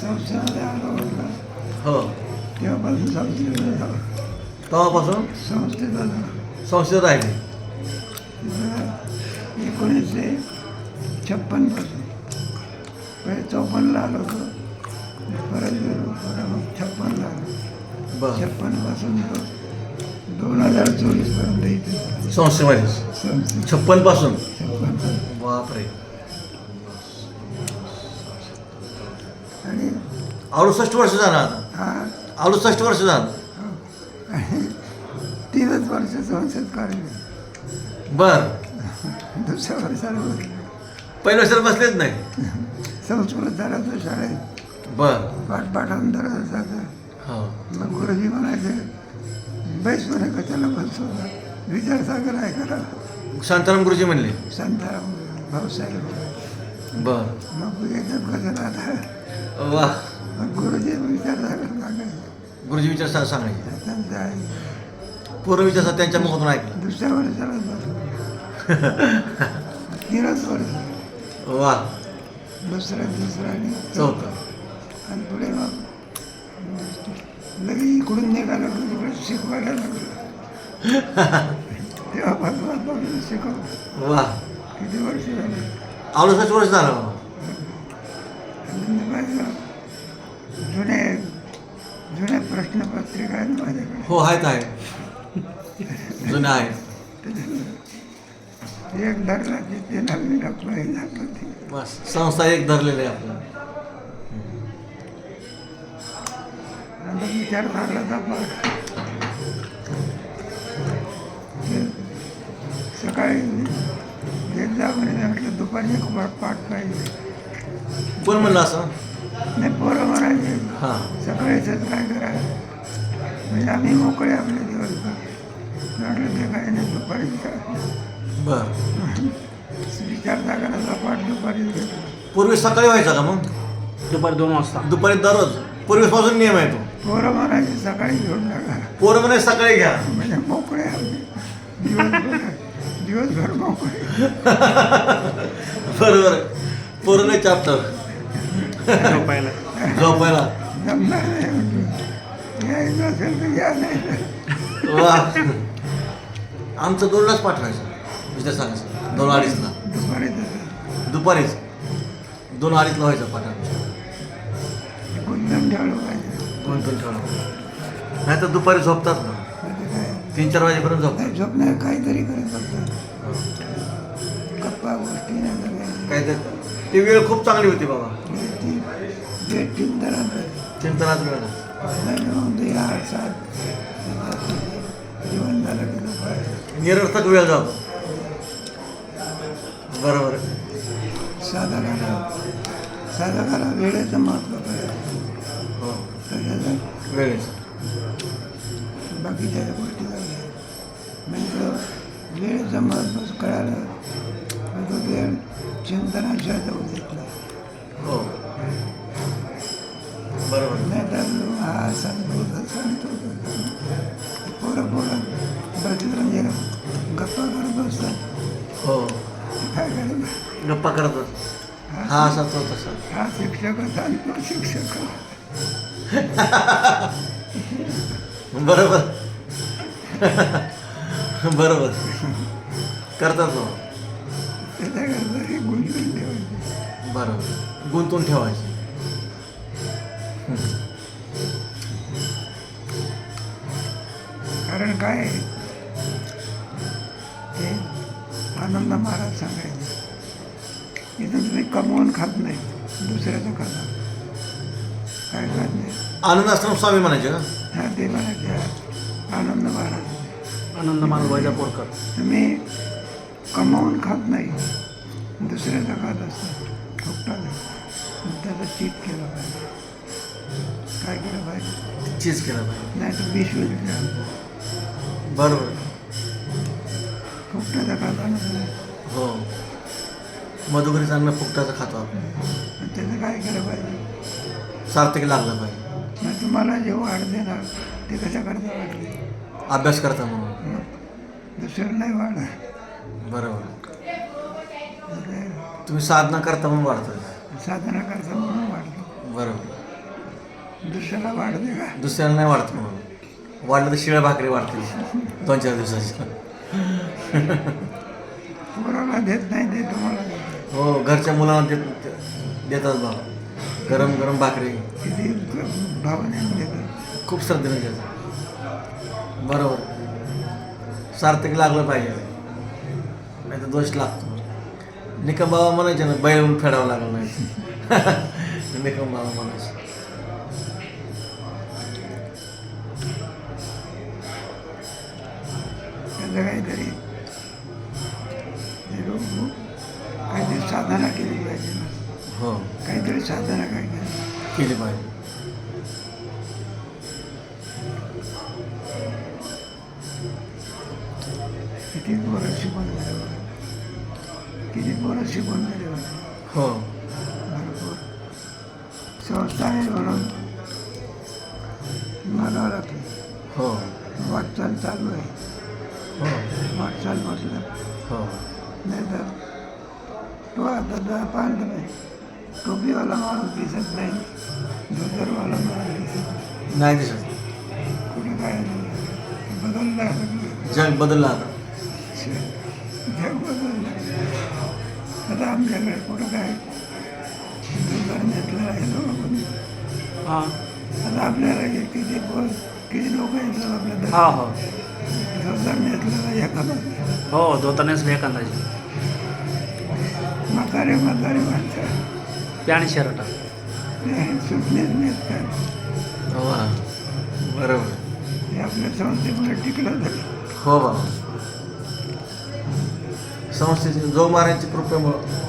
संस्थेमध्ये हो. तेव्हापासून? संस्थेला जाऊ तेव्हापासून संस्थेत आलो संस्थेत राहिले एकोणीसशे छप्पनपासून पहिले चौपन्नला आलो होतो परत गेलो परत मग छप्पनला आलो छप्पनपासून दोन हजार चोवीसपर्यंत इथे. संस्थेमध्ये. संस्थे छप्पनपासून? छप्पन बापरे आणि अडुसष्ट वर्ष झालं आता. अडुसष्ट वर्ष झालं. तीनच वर्ष संसद काढली. बर. दुसऱ्या वर्षाला. पहिल्या वर्षाला बसलेच नाही. संस्कृत झाला तो शाळेत. बर. पाठपाठांतर असायचं हो. मग गुरुजी म्हणायचे बैस म्हणे कशाला बसतो विचारसागर आहे करा शांताराम गुरुजी म्हणले. संताराम भाऊसाहेब बर. मग याच्यात कशाला आता. वा. गुरुजी सांगायचे? गुरुजी विचार सांग सांगायचे? त्यांचं आहे. पूर्ण विचार त्यांच्या मुखातून ऐकलं. दुसऱ्या वर्षाला बसलो. तीनच वर्ष. वा. दुसऱ्या तिसऱ्या आणि चौथं. आणि पुढे मग लगे इकडून निघालं की तिकडे शिकवायला लागलं. तेव्हापासून आता शिकव वा. किती वर्ष झाले? अडुसष्ट वर्ष झालं. आणि माझ्या जुने जुन्या प्रश्नपत्रिका आहेत माझ्याकडे. हो आहेत आहे जुने आहेत. एक धरला की ते नवीन आपलं हे झालं ते बस संस्था एक धरलेले आहे आपलं नंतर विचार लागला तर ते सकाळी घेत जा म्हणे म्हटलं दुपारी एक पाठ पाठ पाहिजे. कोण म्हणलं असं? नाही पोरं म्हणायचे हां सकाळीच काय करायचं? म्हणजे आम्ही मोकळे आपले दिवसभर. म्हटलं ते काय नाही दुपारी बर. विचार करायचा पाठ दुपारी पूर्वी सकाळी व्हायचा का मग? दुपारी दोन वाजता. दुपारी दररोज? पूर्वीपासून नियम आहे तो. पोरं म्हणायचे सकाळी घेऊन टाका. पोरं म्हणे सकाळी घ्या. म्हणजे मोकळे दिवसभर दिवसभर मोकळे. बरोबर पोरं नाही चापतं झोपायला. झोपायला. नाही म्हटलं यायचं असेल तर या नाही वा आमचं दोनलाच पाठवायचं विचार सांगायचं दोन अडीचला दुपारी दुपारीच दोन अडीचला व्हायचं ठेवलं पाहिजे ठेवलं नाही तर दुपारी झोपतात ना म्हणजे तीन चार वाजेपर्यंत झोपतात नाही झोपणार काहीतरी करत असतात गप्पा गोष्टी नाही तर काही. काय तर ती वेळ खूप चांगली होती बाबा म्हणजे ती चिंतनात वेळ नाही ते सात झालं निरर्थक वेळ जातो बरोबर. साधा करा साधा करा वेळेचं महत्त्व हो. त्याच्यात वेळेच. बाकीच्या गोष्टी झाल्या. म्हणजे वेळेचं महत्त्व कळालं. म्हणजे वेळ चिंतनाशिवाय गप्पा करतच हा असा तो तसा. हा शिक्षक सांगतो शिक्षक. बरोबर. बरोबर. करतात त्याच्याकरता हे गुंतून ठेवायचे. बरोबर. गुंतून ठेवायचे. कारण काय ते आनंद महाराज सांगायचे. इथं तुम्ही कमवून खात नाही दुसऱ्याचं खाता काय खात नाही. आनंद आश्रम स्वामी म्हणायचे का? हा ते म्हणायचे आनंद महाराज. आनंद मान वैजापूरकर तुम्ही कमावून खात नाही दुसऱ्याचा खात असता. फुकटाला मग त्याचं चीट केलं पाहिजे. काय केलं पाहिजे? चीज केलं पाहिजे. नाही तर विष होईल बरोबर. फुकटाचा खाता नसलं हो. मधुकरी चांगलं फुकटाचं खातो आपण. त्याचं काय केलं पाहिजे? सार्थक लागलं पाहिजे. मग तुम्हाला जे वाढ देणार ते कशा करता वाढले? अभ्यास करता म्हणून. दुसरं नाही वाढ बरोबर. तुम्ही साधना करता म्हणून वाढतं साधना करता म्हणून वाढलं बरोबर. दुसऱ्याला वाढते का? दुसऱ्याला नाही वाढत म्हणून. वाढलं तर शिळ्या भाकरी वाढतील. दोन चार दिवसाची. पोराला देत नाही ते तुम्हाला देतात. हो घरच्या मुलांना देत देतात बा. गरम गरम भाकरी. किती खूप श्रद्धेने देतात. बरोबर. सार्थक लागलं पाहिजे. नाही तर दोष लागतो. निकम बाबा म्हणायचे ना बैल फेडावं लागलं नाही. निकम बाबा म्हणायचे. साधना काय केली पाहिजे. किती पोरं शिकून झाले. किती पोरं शिकून झाले. हो. भरपूर. संस्था आहे म्हणून. म्हणावं लागतं हो. वाटचाल चालू आहे. हो. वाटचाल म्हटलं हो. नाही तर तो आता पाहिलं नाही टोपीवाला माणूस दिसत नाही धोतरवाला माणूस दिसत. नाही नाही. दिसत कुठे काय बदललं जग बदललं आता. जग बदललं. आता आमच्याकडे कुठं काय? नेसलं आहे लोक हां. आता आपल्याला हे किती पोर किती लोक येतात आपल्या हा हो. धोतर नेसलं एखादा हो धोतानेच एखादाची म्हातारे म्हातारे माणसं. Pant shirt. हो. बरोबर. हे आपल्या संस्थेमुळे टिकलं तरी हो बाबा संस्थेची जो महाराजांची कृपेमुळं.